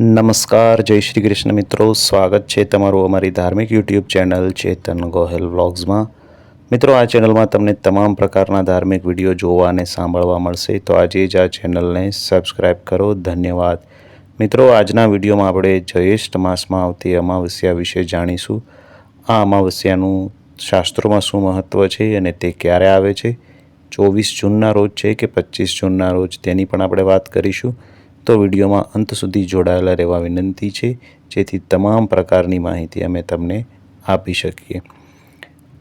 નમસ્કાર, જય શ્રી કૃષ્ણ મિત્રો. સ્વાગત છે તમારું અમારી ધાર્મિક યુટ્યુબ ચેનલ ચેતન ગોહેલ વ્લોગ્સમાં. મિત્રો, આ ચેનલમાં તમને તમામ પ્રકારના ધાર્મિક વીડિયો જોવા અને સાંભળવા મળશે. તો આજે જ આ ચેનલને સબસ્ક્રાઈબ કરો. ધન્યવાદ. મિત્રો, આજના વિડીયોમાં આપણે જયેષ્ઠ માસમાં આવતી અમાવસ્યા વિશે જાણીશું. આ અમાવસ્યાનું શાસ્ત્રોમાં શું મહત્ત્વ છે અને તે ક્યારે આવે છે? ચોવીસ જૂનના રોજ છે કે પચીસ જૂનના રોજ? તેની પણ આપણે વાત કરીશું. તો વિડીયોમાં અંત સુધી જોડાયેલા રહેવા વિનંતી છે. જેથી તમામ પ્રકારની માહિતી અમે તમને આપી શકીએ.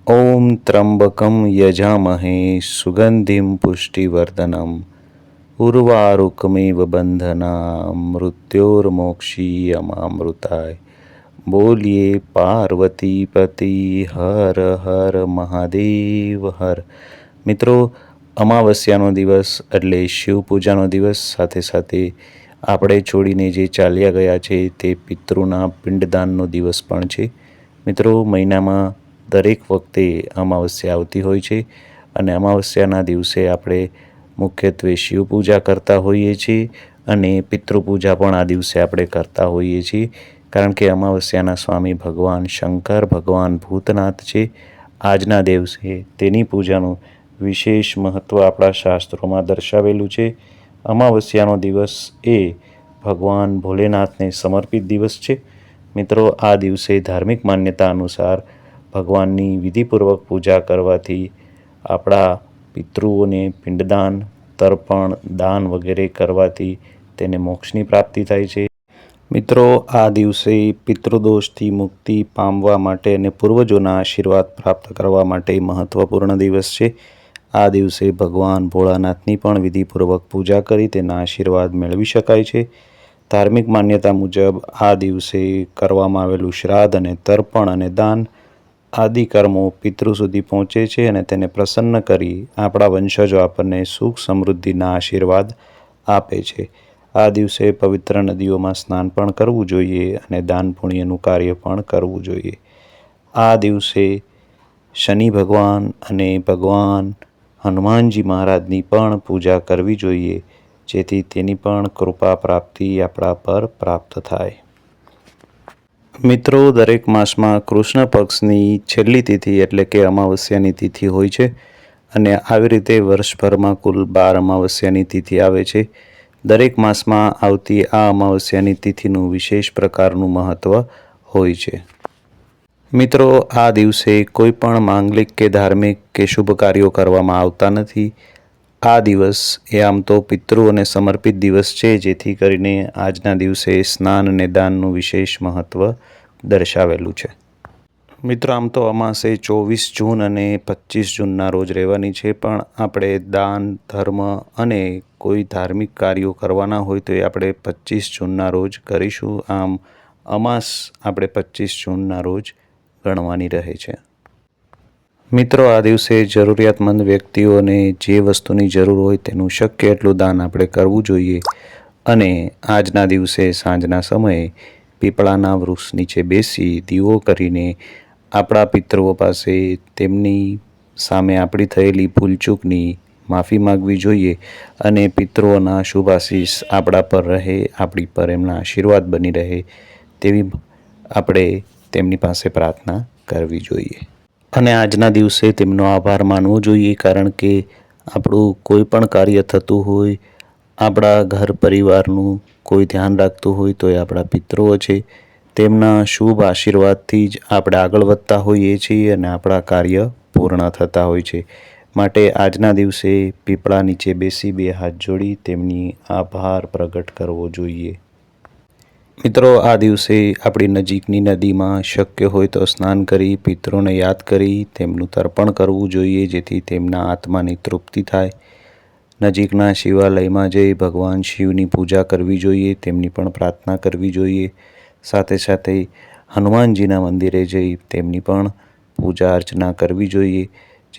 ઓમ ત્રંબકમ યજામહે સુગંધિમ પુષ્ટિવર્ધનમ ઉર્વારુકમેવ બંધના મૃત્યોર્મોક્ષીયમામૃતાય. બોલીએ પાર્વતી પતિ હર હર મહાદેવ હર. મિત્રો અમાવસ્યાનો દિવસ એટલે શિવ પૂજાનો દિવસ, સાથે સાથે આપણે છોડીને જે ચાલ્યા ગયા છે તે પિતૃના પિંડદાનનો દિવસ પણ છે. મિત્રો, મહિનામાં દરેક વખતે અમાવસ્યા આવતી હોય છે અને અમાવસ્યાના દિવસે આપણે મુખ્યત્વે શિવ પૂજા કરતા હોઈએ છીએ અને પિતૃપૂજા પણ આ દિવસે આપણે કરતા હોઈએ છીએ. કારણ કે અમાવસ્યાના સ્વામી ભગવાન શંકર ભગવાન ભૂતનાથ છે. આજના દિવસે તેની પૂજાનું વિશેષ મહત્ત્વ આપણા શાસ્ત્રોમાં દર્શાવેલું છે. અમાવસ્યાનો દિવસ એ ભગવાન ભોલેનાથને સમર્પિત દિવસ છે. મિત્રો, આ દિવસે ધાર્મિક માન્યતા અનુસાર ભગવાનની વિધિપૂર્વક પૂજા કરવાથી આપણા પિતૃઓને પિંડદાન, તર્પણ, દાન વગેરે કરવાથી તેને મોક્ષની પ્રાપ્તિ થાય છે. મિત્રો, આ દિવસે પિતૃદોષથી મુક્તિ પામવા માટે અને પૂર્વજોના આશીર્વાદ પ્રાપ્ત કરવા માટે મહત્ત્વપૂર્ણ દિવસ છે. આ દિવસે ભગવાન ભોળાનાથની પણ વિધિપૂર્વક પૂજા કરી તેના આશીર્વાદ મેળવી શકાય છે. ધાર્મિક માન્યતા મુજબ આ દિવસે કરવામાં આવેલું શ્રાદ્ધ અને તર્પણ અને દાન આદિ કર્મો પિતૃ સુધી પહોંચે છે અને તેને પ્રસન્ન કરી આપણા વંશજો આપણને સુખ સમૃદ્ધિના આશીર્વાદ આપે છે. આ દિવસે પવિત્ર નદીઓમાં સ્નાન પણ કરવું જોઈએ અને દાન પુણ્યનું કાર્ય પણ કરવું જોઈએ. આ દિવસે શનિ ભગવાન અને ભગવાન હનુમાનજી મહારાજની પણ પૂજા કરવી જોઈએ, જેથી તેની પણ કૃપા પ્રાપ્તિ આપણા પર પ્રાપ્ત થાય. મિત્રો, દરેક માસમાં કૃષ્ણ પક્ષની છેલ્લી તિથિ એટલે કે અમાવસ્યાની તિથિ હોય છે અને આવી રીતે વર્ષભરમાં કુલ બાર અમાવસ્યાની તિથિ આવે છે. દરેક માસમાં આવતી આ અમાવસ્યાની તિથિનું વિશેષ પ્રકારનું મહત્ત્વ હોય છે. મિત્રો, આ દિવસે કોઈ પણ માંગલિક કે ધાર્મિક કે શુભ કાર્યો કરવામાં આવતા નથી. આ દિવસ એ આમ તો પિતૃઓને સમર્પિત દિવસ છે, જેથી કરીને આજના દિવસે સ્નાન અને દાનનું વિશેષ મહત્ત્વ દર્શાવેલું છે. મિત્રો, આમ તો અમાસે ચોવીસ જૂન અને પચીસ જૂનના રોજ રહેવાની છે, પણ આપણે દાન, ધર્મ અને કોઈ ધાર્મિક કાર્યો કરવાના હોય તો એ આપણે પચીસ જૂનના રોજ કરીશું. આમ, અમાસ આપણે પચીસ જૂનના રોજ ગણવાની રહે છે. મિત્રો, આ દિવસે જરૂરિયાતમંદ વ્યક્તિઓને જે વસ્તુની જરૂર હોય તેનું શક્ય એટલું દાન આપણે કરવું જોઈએ. અને આજના દિવસે સાંજના સમયે પીપળાના વૃક્ષ નીચે બેસી દીવો કરીને આપણા પિતૃઓ પાસે તેમની સામે આપણી થયેલી ભૂલચૂકની માફી માગવી જોઈએ અને પિતૃઓના શુભ આપણા પર રહે, આપણી પર એમના આશીર્વાદ બની રહે તેવી આપણે તેમની પાસે પ્રાર્થના કરવી જોઈએ. અને આજના દિવસે તેમનો આભાર માનવો જોઈએ કારણ કે આપણું કોઈ પણ કાર્ય થતું હોય, આપણા ઘર પરિવારનું કોઈ ધ્યાન રાખતું હોય તો એ આપણા પિતૃઓ છે. તેમના શુભ આશીર્વાદથી જ આપણે આગળ વધતા હોઈએ છીએ અને આપણા કાર્ય પૂર્ણ થતા હોય છે. માટે આજના દિવસે પીપળા નીચે બેસી બે હાથ જોડી તેમની આભાર પ્રગટ કરવો જોઈએ. મિત્રો, આ દિવસે આપણી નજીકની નદીમાં શક્ય હોય તો સ્નાન કરી, પિત્રોને યાદ કરી, તેમનું તર્પણ કરવું જોઈએ, જેથી તેમના આત્માની તૃપ્તિ થાય. નજીકના શિવાલયમાં જઈ ભગવાન શિવની પૂજા કરવી જોઈએ, તેમની પણ પ્રાર્થના કરવી જોઈએ. સાથે સાથે હનુમાનજીના મંદિરે જઈ તેમની પણ પૂજા અર્ચના કરવી જોઈએ,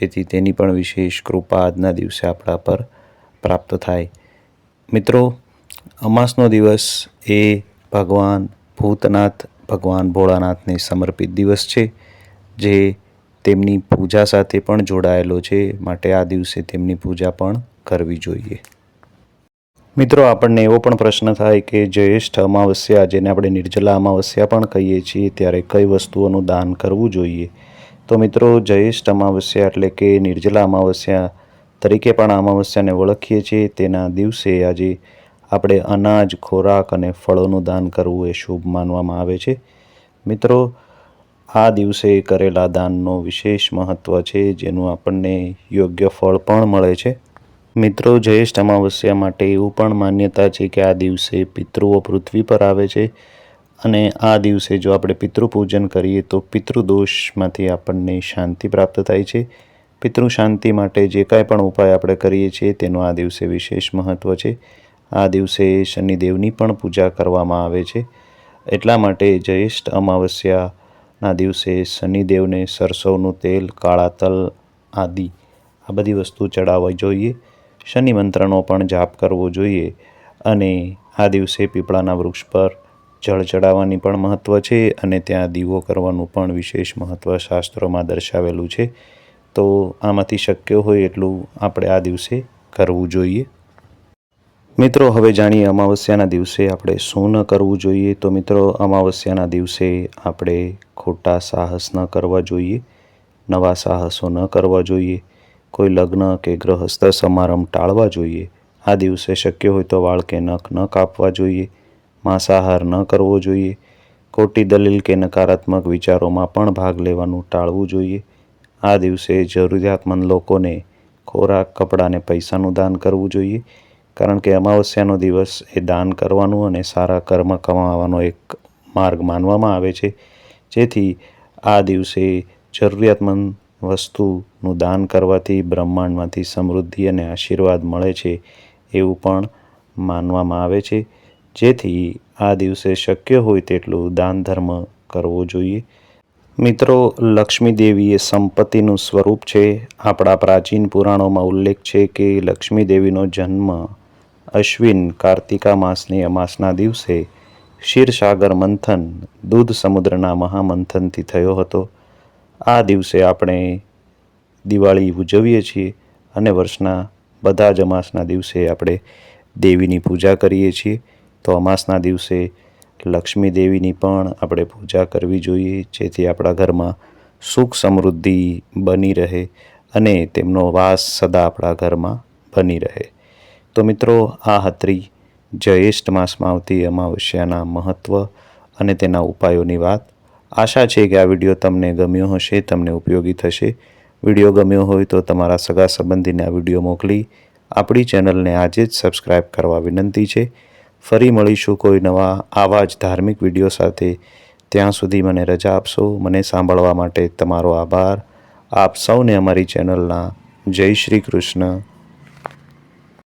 જેથી તેની પણ વિશેષ કૃપા આજના દિવસે આપણા પર પ્રાપ્ત થાય. મિત્રો, અમાસનો દિવસ એ ભગવાન ભૂતનાથ, ભગવાન ભોળાનાથને સમર્પિત દિવસ છે, જે તેમની પૂજા સાથે પણ જોડાયેલો છે, માટે આ દિવસે તેમની પૂજા પણ કરવી જોઈએ. મિત્રો, આપણને એવો પણ પ્રશ્ન થાય કે જ્યેષ્ઠ અમાવસ્યા, જેને આપણે નિર્જલા અમાવસ્યા પણ કહીએ છીએ, ત્યારે કઈ વસ્તુઓનું દાન કરવું જોઈએ? તો મિત્રો, જયેષ્ઠ અમાવસ્યા એટલે કે નિર્જલા અમાવસ્યા તરીકે પણ અમાવસ્યાને ઓળખીએ છીએ. તેના દિવસે આજે આપણે અનાજ, ખોરાક અને ફળોનું દાન કરવું એ શુભ માનવામાં આવે છે. મિત્રો, આ દિવસે કરેલા દાનનો વિશેષ મહત્ત્વ છે, જેનું આપણને યોગ્ય ફળ પણ મળે છે. મિત્રો, જ્યેષ્ઠ અમાવસ્યા માટે એવું પણ માન્યતા છે કે આ દિવસે પિતૃઓ પૃથ્વી પર આવે છે અને આ દિવસે જો આપણે પિતૃપૂજન કરીએ તો પિતૃદોષમાંથી આપણને શાંતિ પ્રાપ્ત થાય છે. પિતૃ શાંતિ માટે જે કાંઈ પણ ઉપાય આપણે કરીએ છીએ, તેનું આ દિવસે વિશેષ મહત્ત્વ છે. આ દિવસે શનિદેવની પણ પૂજા કરવામાં આવે છે. એટલા માટે જ્યેષ્ઠ અમાવસ્યાના દિવસે શનિદેવને સરસવનું તેલ, કાળા તલ આદિ આ બધી વસ્તુ ચડાવવી જોઈએ. શનિ મંત્રનો પણ જાપ કરવો જોઈએ અને આ દિવસે પીપળાના વૃક્ષ પર જળ ચડાવવાની પણ મહત્ત્વ છે અને ત્યાં દીવો કરવાનું પણ વિશેષ મહત્ત્વ શાસ્ત્રોમાં દર્શાવેલું છે. તો આમાંથી શક્ય હોય એટલું આપણે આ દિવસે કરવું જોઈએ. મિત્રો, હવે જાણીએ અમાવસ્યાના દિવસે આપણે શું ન કરવું જોઈએ. તો મિત્રો, અમાવસ્યાના દિવસે આપણે ખોટા સાહસ ન કરવા જોઈએ, નવા સાહસો ન કરવા જોઈએ, કોઈ લગ્ન કે ગ્રહસ્થ સમારંભ ટાળવા જોઈએ. આ દિવસે શક્ય હોય તો વાળ કે નખ ન કાપવા જોઈએ, માંસાહાર ન કરવો જોઈએ, ખોટી દલીલ કે નકારાત્મક વિચારોમાં પણ ભાગ લેવાનું ટાળવું જોઈએ. આ દિવસે જરૂરિયાતમંદ લોકોને ખોરાક, કપડાં અને પૈસાનું દાન કરવું જોઈએ. કારણ કે અમાવસ્યાનો દિવસ એ દાન કરવાનું અને સારા કર્મ કમાવાનો એક માર્ગ માનવામાં આવે છે. જેથી આ દિવસે જરૂરિયાતમંદ વસ્તુનું દાન કરવાથી બ્રહ્માંડમાંથી સમૃદ્ધિ અને આશીર્વાદ મળે છે એવું પણ માનવામાં આવે છે. જેથી આ દિવસે શક્ય હોય તેટલું દાન ધર્મ કરવો જોઈએ. મિત્રો લક્ષ્મી દેવી એ સંપત્તિનું સ્વરૂપ છે. આપણા પ્રાચીન પુરાણોમાં ઉલ્લેખ છે કે લક્ષ્મી દેવીનો જન્મ અશ્વિન કાર્તિકા માસની અમાસના દિવસે ક્ષીરસાગર મંથન, દૂધ સમુદ્રના મહામંથનથી થયો હતો. આ દિવસે આપણે દિવાળી ઉજવીએ છીએ અને વર્ષના બધા જ અમાસના દિવસે આપણે દેવીની પૂજા કરીએ છીએ. તો અમાસના દિવસે લક્ષ્મી દેવીની પણ આપણે પૂજા કરવી જોઈએ, જેથી આપણા ઘરમાં સુખ સમૃદ્ધિ બની રહે અને તેમનો વાસ સદા આપણા ઘરમાં બની રહે. તો મિત્રો, આ હતી જ્યેષ્ઠ માસમાં આવતી અમાવસ્યાના મહત્ત્વ અને તેના ઉપાયોની વાત. આશા છે કે આ વીડિયો તમને ગમ્યો હશે, તમને ઉપયોગી થશે. વીડિયો ગમ્યો હોય તો તમારા સગા સંબંધીને આ વીડિયો મોકલી. આપણી ચેનલને આજે જ સબસ્ક્રાઈબ કરવા વિનંતી છે. ફરી મળીશું કોઈ નવા, આવા જ ધાર્મિક વીડિયો સાથે. ત્યાં સુધી મને રજા આપશો. મને સાંભળવા માટે તમારો આભાર. આપ સૌને અમારી ચેનલના જય શ્રી કૃષ્ણ.